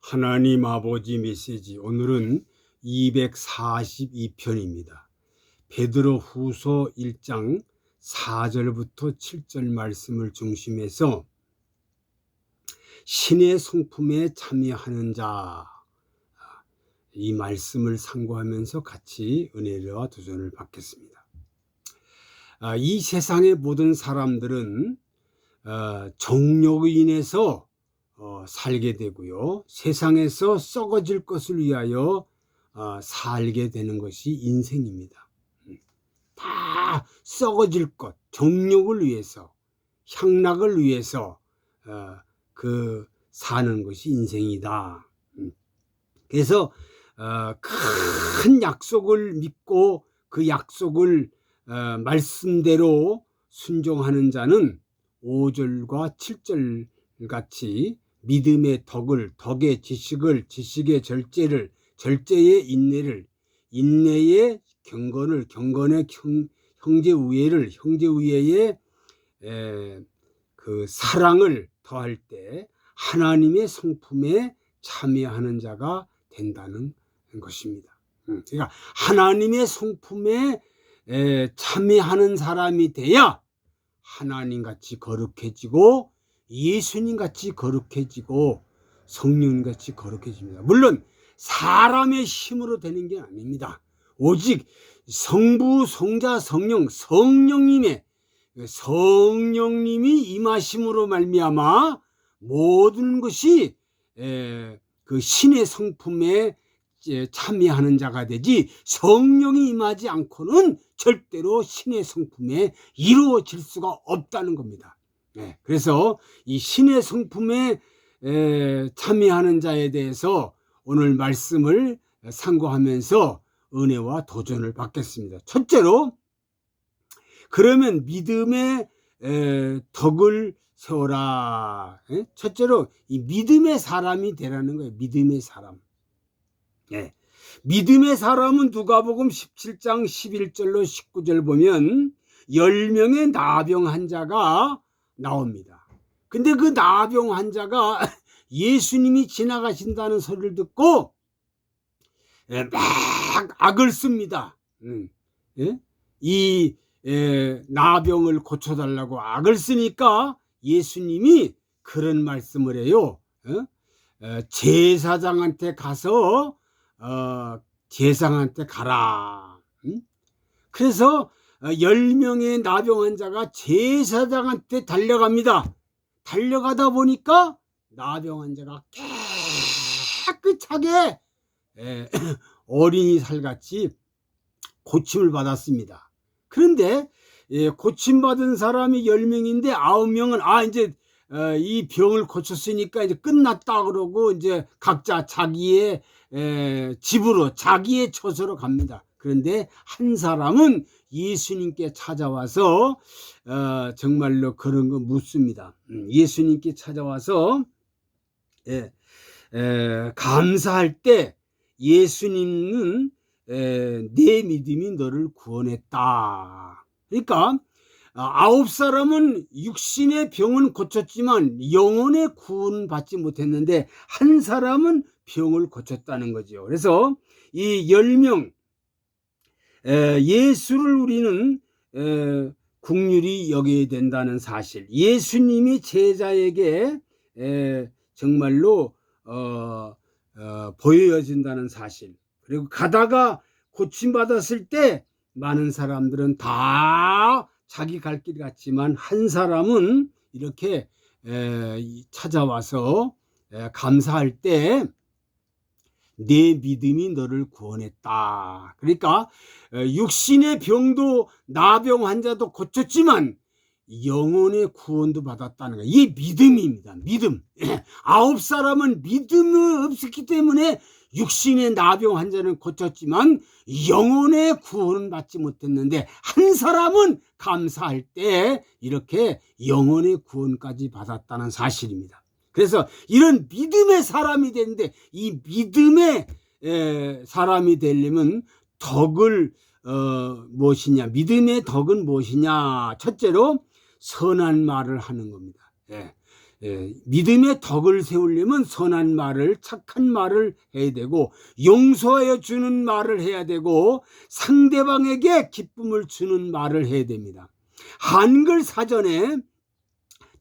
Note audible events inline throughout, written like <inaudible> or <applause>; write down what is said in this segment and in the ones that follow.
하나님 아버지 메시지 오늘은 242편입니다. 베드로 후서 1장 4절부터 7절 말씀을 중심해서 신의 성품에 참여하는 자 이 말씀을 상고하면서 같이 은혜와 도전을 받겠습니다. 아, 이 세상의 모든 사람들은 어, 정욕으로 인해서 어, 살게 되고요. 세상에서 썩어질 것을 위하여 어, 살게 되는 것이 인생입니다. 음. 다 썩어질 것, 정욕을 위해서, 향락을 위해서 어, 그 사는 것이 인생이다. 음. 그래서 어, 큰 약속을 믿고 그 약속을 어, 말씀대로 순종하는 자는 5절과 7절 같이 믿음의 덕을, 덕의 지식을, 지식의 절제를, 절제의 인내를, 인내의 경건을, 경건의 형, 형제 우애를, 형제 우애의 에, 그 사랑을 더할 때 하나님의 성품에 참여하는 자가 된다는 것입니다. 음, 그러니까 하나님의 성품에 에, 참여하는 사람이 돼야 하나님 같이 거룩해지고 예수님 같이 거룩해지고 성령 같이 거룩해집니다. 물론 사람의 힘으로 되는 게 아닙니다. 오직 성부, 성자, 성령, 성령님의 성령님이 임하심으로 말미암아 모든 것이 그 신의 성품에 참여하는 자가 되지 성령이 임하지 않고는 절대로 신의 성품에 이루어질 수가 없다는 겁니다. 네, 그래서 이 신의 성품에 에, 참여하는 자에 대해서 오늘 말씀을 상고하면서 은혜와 도전을 받겠습니다. 첫째로 그러면 믿음의 에, 덕을 세워라. 에? 첫째로 이 믿음의 사람이 되라는 거예요. 믿음의 사람. 예. 믿음의 사람은 누가복음 17장 11절로 19절 보면 10명의 나병 환자가 나옵니다. 근데 그 나병 환자가 <laughs> 예수님이 지나가신다는 소리를 듣고 예, 막 악을 씁니다. 음, 예? 이 나병을 고쳐달라고 악을 쓰니까 예수님이 그런 말씀을 해요. 어? 제사장한테 가서 어, 제상한테 가라. 응? 그래서 어, 10명의 나병 환자가 제사장한테 달려갑니다. 달려가다 보니까 나병 환자가 깨끗하게 에, <clears throat> 어린이 살같이 고침을 받았습니다. 그런데 예, 고침받은 사람이 10명인데 9명은 아 이제 어, 이 병을 고쳤으니까 이제 끝났다 그러고 이제 각자 자기의 에, 집으로 자기의 처소로 갑니다. 그런데 한 사람은 예수님께 찾아와서 어, 정말로 그런 거 묻습니다. 음, 예수님께 찾아와서 예, 에, 감사할 때 예수님은 에, 내 믿음이 너를 구원했다. 그러니까 아홉 사람은 육신의 병은 고쳤지만 영혼의 구원 받지 못했는데 한 사람은 병을 고쳤다는 거죠. 그래서 이 열 명 예수를 우리는 국률이 여겨야 된다는 사실. 예수님이 제자에게 정말로 어, 어, 보여진다는 사실. 그리고 가다가 고침 받았을 때 많은 사람들은 다 자기 갈 길 같지만 한 사람은 이렇게 찾아와서 감사할 때 내 믿음이 너를 구원했다. 그러니까 육신의 병도 나병 환자도 고쳤지만 영혼의 구원도 받았다는 거예요. 믿음입니다. 믿음. <clears throat> 아홉 사람은 믿음이 없었기 때문에 육신의 나병 환자는 고쳤지만 영혼의 구원은 받지 못했는데 한 사람은 감사할 때 이렇게 영혼의 구원까지 받았다는 사실입니다. 그래서 이런 믿음의 사람이 되는데 이 믿음의 사람이 되려면 덕을 어, 무엇이냐 믿음의 덕은 무엇이냐 첫째로 선한 말을 하는 겁니다. 예. 예, 믿음의 덕을 세우려면 선한 말을 착한 말을 해야 되고 용서하여 주는 말을 해야 되고 상대방에게 기쁨을 주는 말을 해야 됩니다. 한글 사전에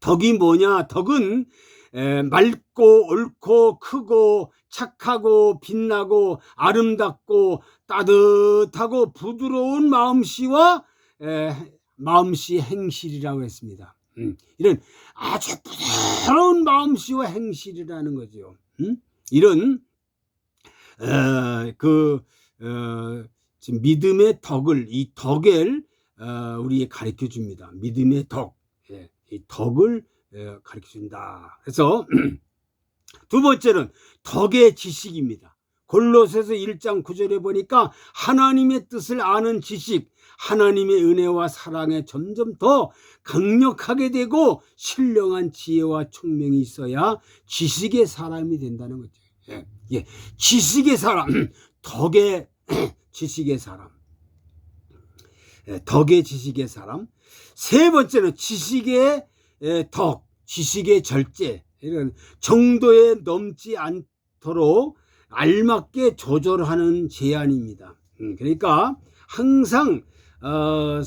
덕이 뭐냐? 덕은 에, 맑고 옳고 크고 착하고 빛나고 아름답고 따뜻하고 부드러운 마음씨와 에, 마음씨 행실이라고 했습니다. 음, 이런 아주 부드러운 마음씨와 행실이라는 거죠. 음? 이런 어, 그 어, 믿음의 덕을 이 덕을 어, 우리에 가르쳐 줍니다. 믿음의 덕, 예, 이 덕을 예, 가르쳐 준다. 그래서 <clears throat> 두 번째는 덕의 지식입니다. 골로새서 1장 9절에 보니까 하나님의 뜻을 아는 지식, 하나님의 은혜와 사랑에 점점 더 강력하게 되고 신령한 지혜와 총명이 있어야 지식의 사람이 된다는 거죠. 예, 예. 지식의 사람, <clears throat> 덕의 <clears throat> 지식의 사람, 예, 덕의 지식의 사람. 세 번째는 지식의 예, 덕, 지식의 절제, 이런 정도에 넘지 않도록 알맞게 조절하는 제안입니다. 음, 그러니까 항상 어,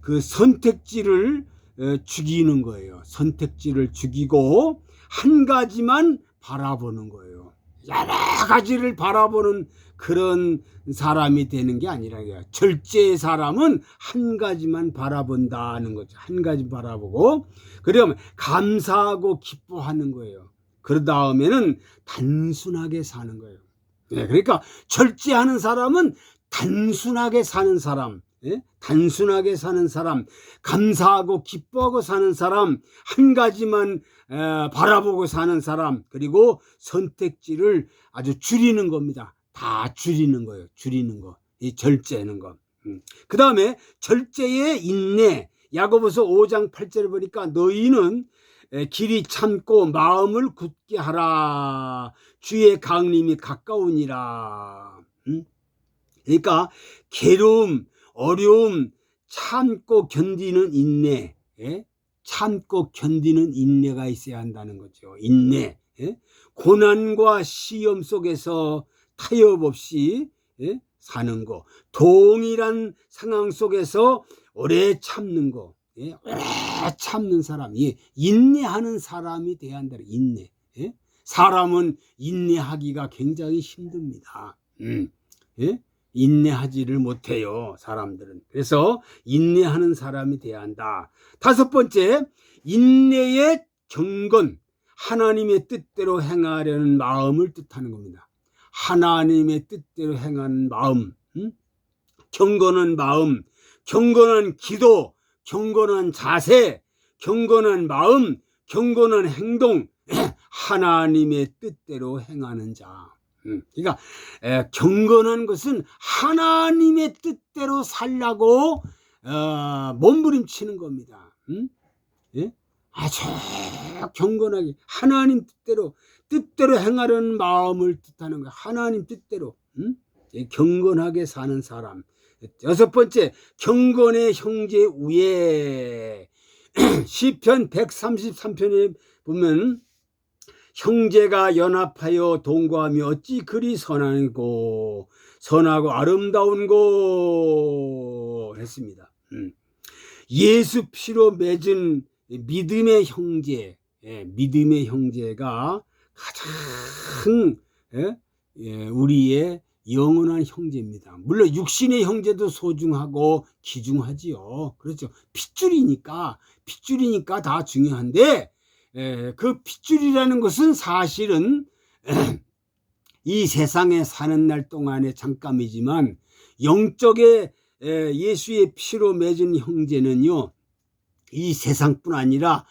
그 선택지를 어, 죽이는 거예요. 선택지를 죽이고 한 가지만 바라보는 거예요. 여러 가지를 바라보는 그런 사람이 되는 게 아니라 절제의 사람은 한 가지만 바라본다는 거죠. 한 가지 바라보고 그러면 감사하고 기뻐하는 거예요. 그 다음에는 단순하게 사는 거예요. 네, 그러니까 절제하는 사람은 단순하게 사는 사람, 예? 단순하게 사는 사람, 감사하고 기뻐하고 사는 사람, 한 가지만 에, 바라보고 사는 사람, 그리고 선택지를 아주 줄이는 겁니다. 다 줄이는 거예요. 줄이는 거. 이 절제하는 거. 음. 그 다음에 절제의 인내. 야고보서 5장 8절을 보니까 너희는 길이 참고 마음을 굳게 하라. 주의 강림이 가까우니라. 음? 그러니까 괴로움, 어려움 참고 견디는 인내, 예? 참고 견디는 인내가 있어야 한다는 거죠. 인내. 예? 고난과 시험 속에서 타협 없이 예? 사는 거. 동일한 상황 속에서 오래 참는 거. 예? 오래 참는 사람, 예? 인내하는 사람이 돼야 한다. 인내. 예? 사람은 인내하기가 굉장히 힘듭니다. 음. 예? 인내하지를 못해요, 사람들은. 그래서 인내하는 사람이 돼야 한다. 다섯 번째, 인내의 경건. 하나님의 뜻대로 행하려는 마음을 뜻하는 겁니다. 하나님의 뜻대로 행하는 마음, 음? 경건한 마음, 경건한 기도, 경건한 자세, 경건한 마음, 경건한 행동, <clears throat> 하나님의 뜻대로 행하는 자. 음, 그러니까 에, 경건한 것은 하나님의 뜻대로 살라고 어, 몸부림치는 겁니다. 음? 예? 아주 경건하게 하나님 뜻대로 뜻대로 행하려는 마음을 뜻하는 거야. 하나님 뜻대로 음? 예, 경건하게 사는 사람. 여섯 번째 경건의 형제 우애 <clears throat> 시편 133편에 보면 형제가 연합하여 동거하며 어찌 그리 선하고 선하고 아름다운 고 했습니다. 음. 예수 피로 맺은 믿음의 형제, 예, 믿음의 형제가 가장 예, 예, 우리의 영원한 형제입니다. 물론 육신의 형제도 소중하고 귀중하지요. 그렇죠. 핏줄이니까 핏줄이니까 다 중요한데 에, 그 핏줄이라는 것은 사실은 <clears throat> 이 세상에 사는 날 동안의 잠깐이지만 영적의 에, 예수의 피로 맺은 형제는요 이 세상뿐 아니라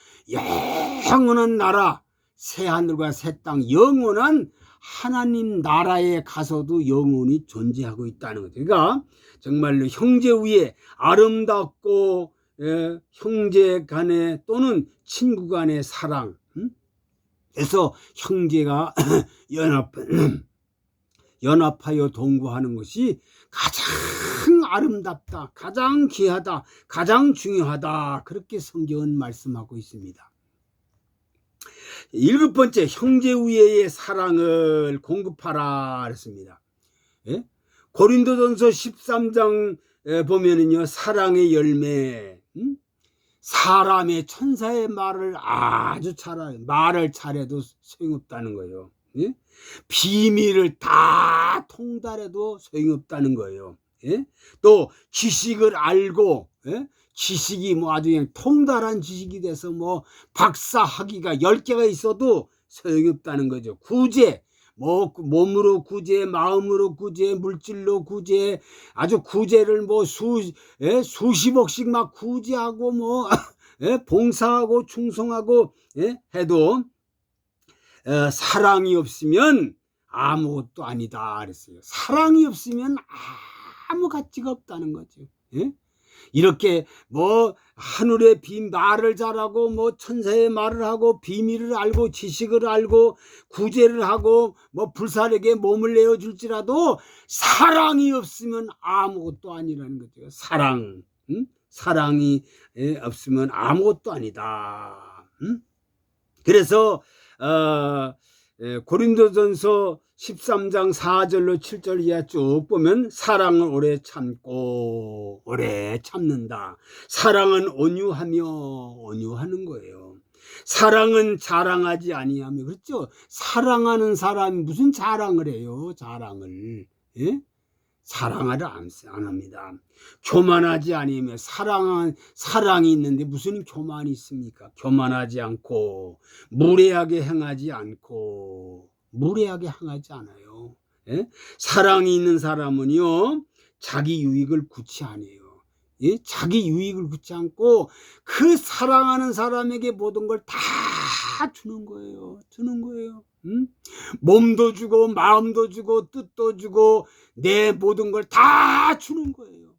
영원한 나라 새 하늘과 새 땅 영원한 하나님 나라에 가서도 영원히 존재하고 있다는 거죠. 그러니까 정말로 형제 위에 아름답고 예, 형제 간의 또는 친구 간의 사랑. 음? 그래서 형제가 <clears throat> 연합 <clears throat> 연합하여 동거하는 것이 가장 아름답다, 가장 귀하다, 가장 중요하다. 그렇게 성경은 말씀하고 있습니다. 일곱 번째 형제 우애의 사랑을 공급하라 그랬습니다. 예? 고린도전서 13장 에 보면은요 사랑의 열매 음? 사람의 천사의 말을 아주 잘하 말을 잘해도 소용없다는 거예요. 예? 비밀을 다 통달해도 소용없다는 거예요. 예? 또 지식을 알고 예? 지식이 뭐 아주 그냥 통달한 지식이 돼서 뭐 박사 학위가 열개가 있어도 소용없다는 거죠. 구제 뭐 몸으로 구제, 마음으로 구제, 물질로 구제, 아주 구제를 뭐 수, 예? 수십억씩 막 구제하고 뭐 <laughs> 예? 봉사하고 충성하고 예? 해도 어, 사랑이 없으면 아무것도 아니다 그랬어요. 사랑이 없으면 아무 가치가 없다는 거죠. 예? 이렇게 뭐 하늘의 비 말을 잘하고 뭐 천사의 말을 하고 비밀을 알고 지식을 알고 구제를 하고 뭐 불사르게 몸을 내어 줄지라도 사랑이 없으면 아무것도 아니라는 거죠. 사랑. 응? 사랑이 예, 없으면 아무것도 아니다. 응? 그래서 어, 예, 고린도전서 13장 4절로 7절 이하 쭉 보면 사랑은 오래 참고 오래 참는다. 사랑은 온유하며 온유하는 거예요. 사랑은 자랑하지 아니하며 그렇죠. 사랑하는 사람이 무슨 자랑을 해요? 자랑을 예? 사랑하려 안, 안 합니다. 교만하지 아니면 사랑한 사랑이 있는데 무슨 교만이 있습니까? 교만하지 않고 무례하게 행하지 않고 무례하게 행하지 않아요. 예? 사랑이 있는 사람은요 자기 유익을 안 해요. 예? 자기 유익을 구치 않고 그 사랑하는 사람에게 모든 걸 다 주는 거예요. 주는 거예요. 음? 몸도 주고 마음도 주고 뜻도 주고 내 모든 걸 다 주는 거예요.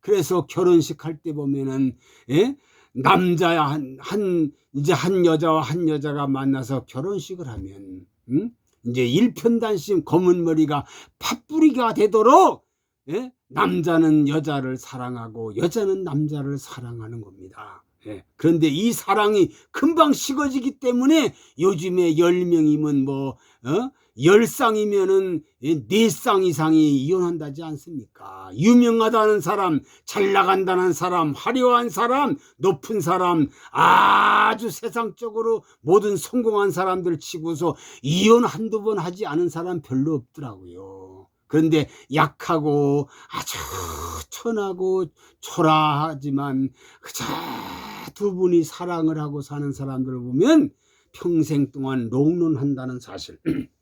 그래서 결혼식 할 때 보면은 예? 남자 한, 한 이제 한 여자와 한 여자가 만나서 결혼식을 하면 음? 이제 일편단심 검은 머리가 팥뿌리가 되도록 예? 남자는 여자를 사랑하고 여자는 남자를 사랑하는 겁니다. 예. 그런데 이 사랑이 금방 식어지기 때문에 요즘에 열 명이면 뭐, 어? 열 쌍이면은 네쌍 이상이 이혼한다지 않습니까? 유명하다는 사람, 잘 나간다는 사람, 화려한 사람, 높은 사람, 아주 세상적으로 모든 성공한 사람들 치고서 이혼 한두 번 하지 않은 사람 별로 없더라고요. 그런데 약하고 아주 천하고 초라하지만 그저 두 분이 사랑을 하고 사는 사람들을 보면 평생 동안 롱런한다는 사실. <clears throat>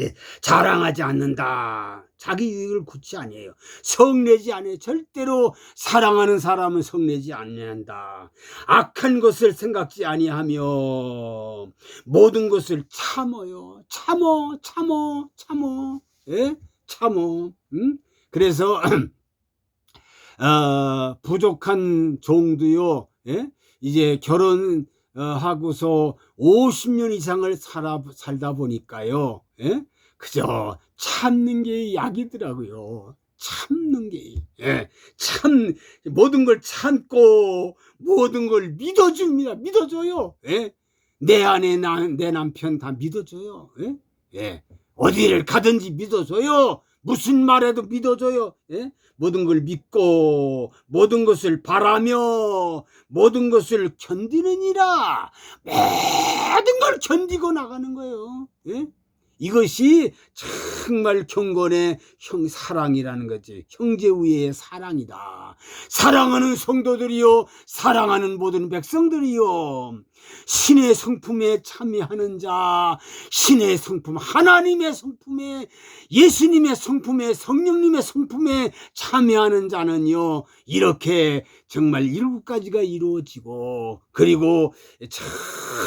예, 자랑하지 않는다. 자기 유익을 굳지 아니에요. 성내지 않아요. 절대로 사랑하는 사람은 성내지 않는다. 악한 것을 생각지 아니하며 모든 것을 참어요. 참어, 참어, 참어. 예? 참어. 음? 그래서 <clears throat> 어, 부족한 종도요. 예? 이제 결혼 어, 하고서 50년 이상을 살아, 살다 보니까요. 예? 그저 참는 게 약이더라고요. 참는 게, 예, 참, 모든 걸 참고, 모든 걸 믿어줍니다. 믿어줘요. 예? 내 아내, 나, 내 남편 다 믿어줘요. 예? 예. 어디를 가든지 믿어줘요. 무슨 말해도 믿어줘요. 예? 모든 걸 믿고 모든 것을 바라며 모든 것을 견디느니라 모든 걸 견디고 나가는 거예요. 예? 이것이 정말 경건의 형 사랑이라는 거지. 형제 우애의 사랑이다. 사랑하는 성도들이요, 사랑하는 모든 백성들이요. 신의 성품에 참여하는 자, 신의 성품, 하나님의 성품에, 예수님의 성품에, 성령님의 성품에 참여하는 자는요, 이렇게 정말 일곱 가지가 이루어지고, 그리고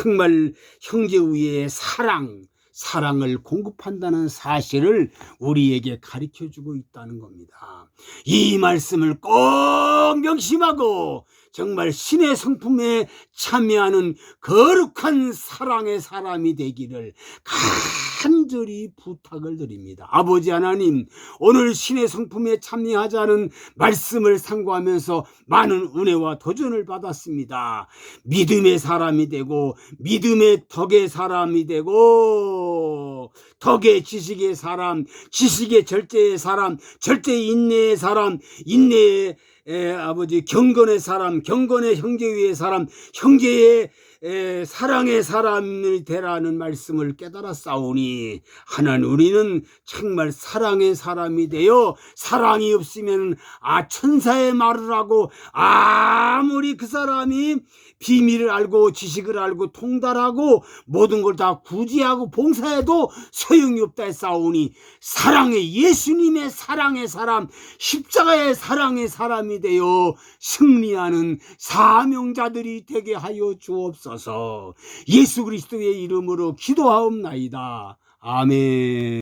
정말 형제 우애의 사랑, 사랑을 공급한다는 사실을 우리에게 가르쳐 주고 있다는 겁니다. 이 말씀을 꼭 명심하고 정말 신의 성품에 참여하는 거룩한 사랑의 사람이 되기를 간절히 부탁을 드립니다. 아버지 하나님, 오늘 신의 성품에 참여하자는 말씀을 상고하면서 많은 은혜와 도전을 받았습니다. 믿음의 사람이 되고, 믿음의 덕의 사람이 되고, 덕의 지식의 사람, 지식의 절제의 사람, 절제의 인내의 사람, 인내의 에, 아버지 경건의 사람, 경건의 형제 위의 사람, 형제의 에, 사랑의 사람이 되라는 말씀을 깨달아 싸우니 하나님 우리는 정말 사랑의 사람이 되어 사랑이 없으면 아 천사의 말을 하고 아무리 그 사람이 비밀을 알고 지식을 알고 통달하고 모든 걸 다 구제하고 봉사해도 소용이 없다 싸우니 사랑의 예수님의 사랑의 사람 십자가의 사랑의 사람이 되어 승리하는 사명자들이 되게 하여 주옵소서 예수 그리스도의 이름으로 기도하옵나이다. 아멘